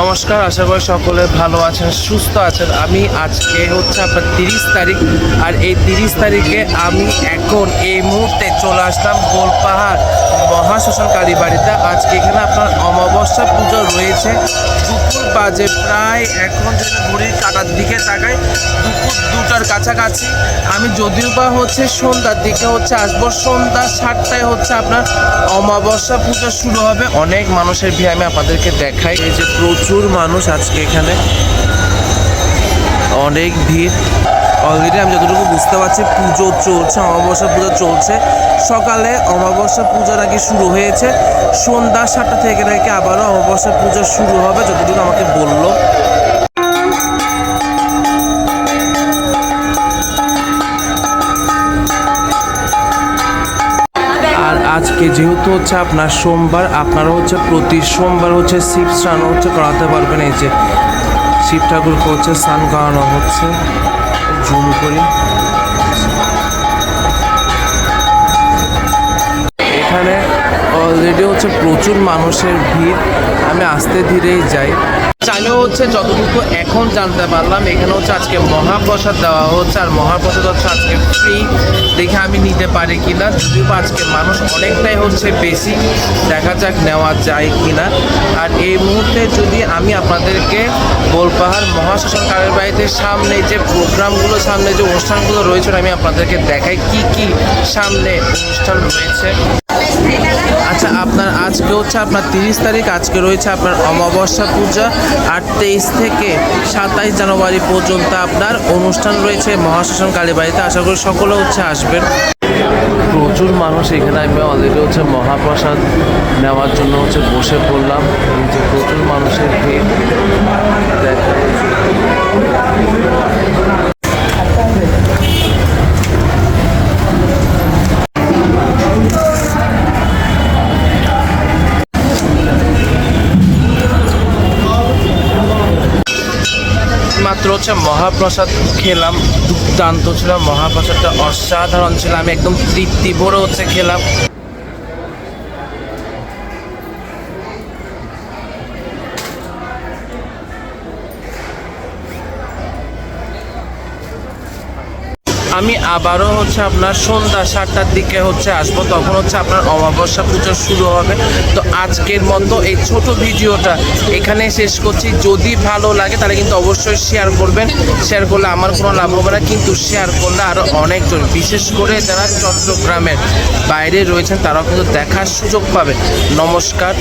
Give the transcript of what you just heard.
নমস্কার, আশা করি সকলে ভালো আছেন, সুস্থ আছেন। আমি আজকে হচ্ছে আপনার তিরিশ তারিখ, আর এই তিরিশ তারিখে আমি এখন এই মুহূর্তে চলে আসলাম গোলপাহাড় মহাশ্মশান কালী বাড়িতে। আজকে এখানে আপনার অমাবস্যা পুজো রয়েছে। দুপুর বাজে প্রায়, এখন যদি ঘড়ির কাটার দিকে তাকাই, দুপুর দুটার কাছাকাছি। আমি যদিও বা হচ্ছে সন্ধ্যার দিকে হচ্ছে আসব, সন্ধ্যা সাতটায় হচ্ছে আপনার অমাবস্যা পুজো শুরু হবে। অনেক মানুষের ভিড় আমি আপনাদেরকে দেখাই। এই যে প্রচুর মানুষ আজকে এখানে। অনেক ভিড়। অলরেডি আমি যতটুকু বুঝতে পারছি, পুজো চলছে, অমাবস্যা পুজো চলছে। সকালে অমাবস্যা পুজো নাকি শুরু হয়েছে। সন্ধ্যা সাতটা থেকে নাকি আবারও অমাবস্যা পুজো শুরু হবে, যতটুকু আমাকে বলল। আজকে যেহেতু হচ্ছে আপনার সোমবার আপনারা হচ্ছে প্রতি সোমবার হচ্ছে শিব স্নান হচ্ছে করাতে পারবেন এই যে শিব ঠাকুর করছে স্নান করানো হচ্ছে জুম করি এখানে অলরেডি হচ্ছে প্রচুর মানুষের ভিড়। আমি আস্তে ধীরেই যাই। আমিও হচ্ছে যতটুকু এখন জানতে পারলাম, এখানে হচ্ছে আজকে মহাপ্রসাদ দেওয়া হচ্ছে, আর মহাপ্রসাদ হচ্ছে আজকে ফ্রি দেখে আমি নিতে পারি কিনা, যদিও বা আজকে মানুষ অনেকটাই হচ্ছে বেশি। দেখা যাক নেওয়া যায় কিনা। আর এই মুহূর্তে যদি আমি আপনাদেরকে গোলপাহাড় মহাশ্মশান কালের বাড়িতে সামনে যে প্রোগ্রামগুলো, সামনে যে অনুষ্ঠানগুলো রয়েছে আমি আপনাদেরকে দেখাই। কি কি সামনে অনুষ্ঠান রয়েছে? আপনার আজকে হচ্ছে আপনার তিরিশ তারিখ, আজকে রয়েছে আপনার অমাবস্যা পূজা, আর তেইশ থেকে সাতাইশ জানুয়ারি পর্যন্ত আপনার অনুষ্ঠান রয়েছে মহাশ্মশান কালীবাড়িতে আশা করি সকলে হচ্ছে আসবেন। প্রচুর মানুষ এখানে আমি অলরেডি হচ্ছে মহাপ্রসাদ নেওয়ার জন্য হচ্ছে বসে পড়লাম। যে প্রচুর মানুষের ভিড়। দেখা। হচ্ছে মহাপ্রসাদ খেলাম দুর্দান্ত ছিল মহাপ্রসাদটা অসাধারণ ছিল আমি একদম তৃপ্তি ভরে হচ্ছে খেলাম। আমি আবারও হচ্ছে আপনার সন্ধ্যা সাতটার দিকে হচ্ছে আসব, তখন হচ্ছে আপনার অমাবস্যা পুজো শুরু হবে। তো আজকের মতো এই ছোট ভিডিওটা এখানে শেষ করছি। যদি ভালো লাগে তাহলে কিন্তু অবশ্যই শেয়ার করবেন। শেয়ার করলে আমার কোনো লাভ হবে না, কিন্তু শেয়ার করলে আরও অনেকজন, বিশেষ করে যারা চট্টগ্রামের বাইরে রয়েছেন, তারাও কিন্তু দেখার সুযোগ পাবে। নমস্কার।